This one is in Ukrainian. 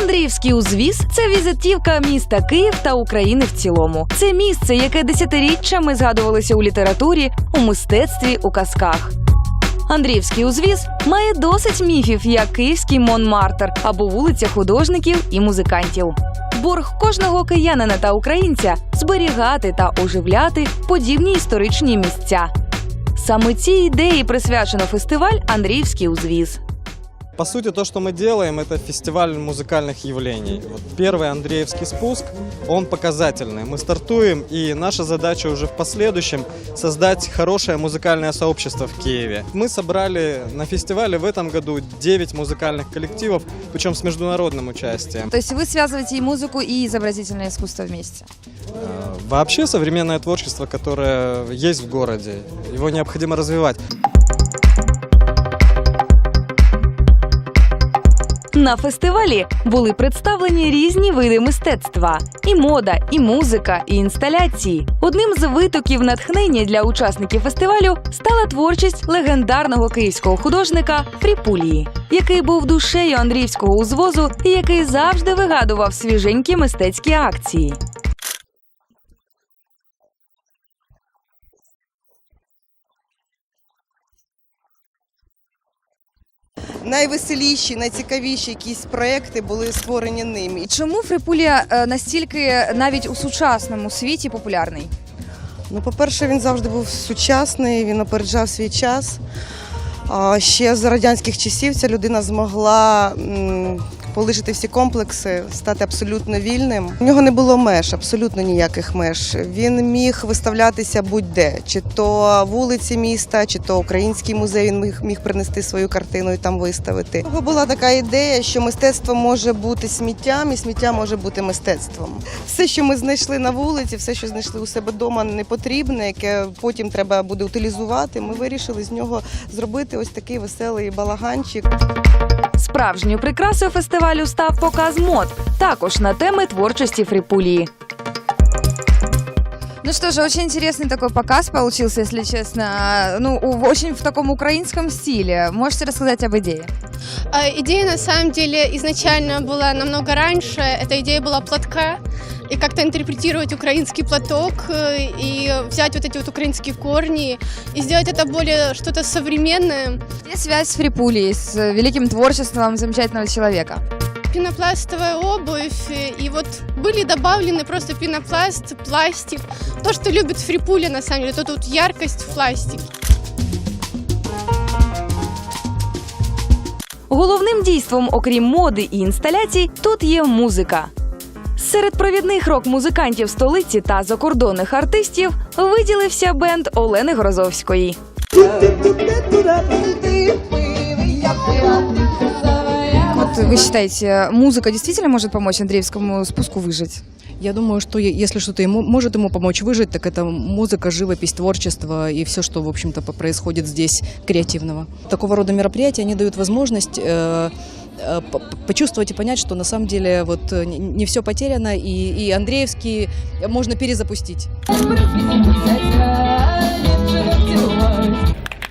Андріївський узвіз це візитівка міста Київ та України в цілому. Це місце, яке десятиріччями згадувалося у літературі, у мистецтві, у казках. Андріївський узвіз має досить міфів, як київський Монмартр або вулиця художників і музикантів. Борг кожного киянина та українця зберігати та оживляти подібні історичні місця. Саме цій ідеї присвячено фестиваль Андріївський узвіз. По сути, то, что мы делаем, это фестиваль музыкальных явлений. Вот первый Андреевский спуск, он показательный. Мы стартуем, и наша задача уже в последующем создать хорошее музыкальное сообщество в Киеве. Мы собрали на фестивале в этом году 9 музыкальных коллективов, причем с международным участием. То есть вы связываете и музыку, и изобразительное искусство вместе? Э, Вообще современное творчество, которое есть в городе, его необходимо развивать. На фестивалі були представлені різні види мистецтва: і мода, і музика, і інсталяції. Одним з витоків натхнення для учасників фестивалю стала творчість легендарного київського художника Фріпулії, який був душею Андріївського узвозу і який завжди вигадував свіженькі мистецькі акції. Найвеселіші, найцікавіші якісь проекти були створені ним. Чому Фрипулія е, настільки навіть у сучасному світі популярний? Ну, по-перше, він завжди був сучасний, він опереджав свій час. А ще з радянських часів ця людина змогла полишити всі комплекси, стати абсолютно вільним. У нього не було меж, абсолютно ніяких меж. Він міг виставлятися будь-де, чи то вулиці міста, чи то український музей. Він міг, міг принести свою картину і там виставити. У була така ідея, що мистецтво може бути сміттям, і сміття може бути мистецтвом. Все, що ми знайшли на вулиці, все, що знайшли у себе вдома, не потрібне, яке потім треба буде утилізувати. Ми вирішили з нього зробити ось такий веселий балаганчик. Справжньою прикрасою фестивалю став показ мод, також на теми творчості Фріпулії. Ну что же, очень интересный такой показ получился, если честно. Ну, у- очень в таком украинском стиле. Можете рассказать об идее? А, Идея на самом деле изначально была намного раньше. Эта идея была платка и как-то интерпретировать украинский платок э, и взять вот эти вот украинские корни и сделать это более что-то современное. Где связь с Фрипулией, с великим творчеством замечательного человека? Пенопластовая обувь э, и вот были добавлены просто пенопласт, пластик. То, что любит фрипуля на самом деле, то тут яркость в пластике. Головним дійством, окрім моди і інсталяцій, тут є музика. Серед провідних рок-музикантів столиці та закордонних артистів виділився бенд Олени Грозовської. Вот вы считаете, музыка действительно может помочь Андреевскому спуску выжить? Я думаю, что е- если что-то ему может ему помочь выжить, так это музыка, живопись, творчество и все, что, в общем-то, по- происходит здесь креативного. Такого рода мероприятия, они дают возможность э, э, по- Э, почувствовать и понять, что на самом деле вот э, не все потеряно, и, и Андреевский можно перезапустить.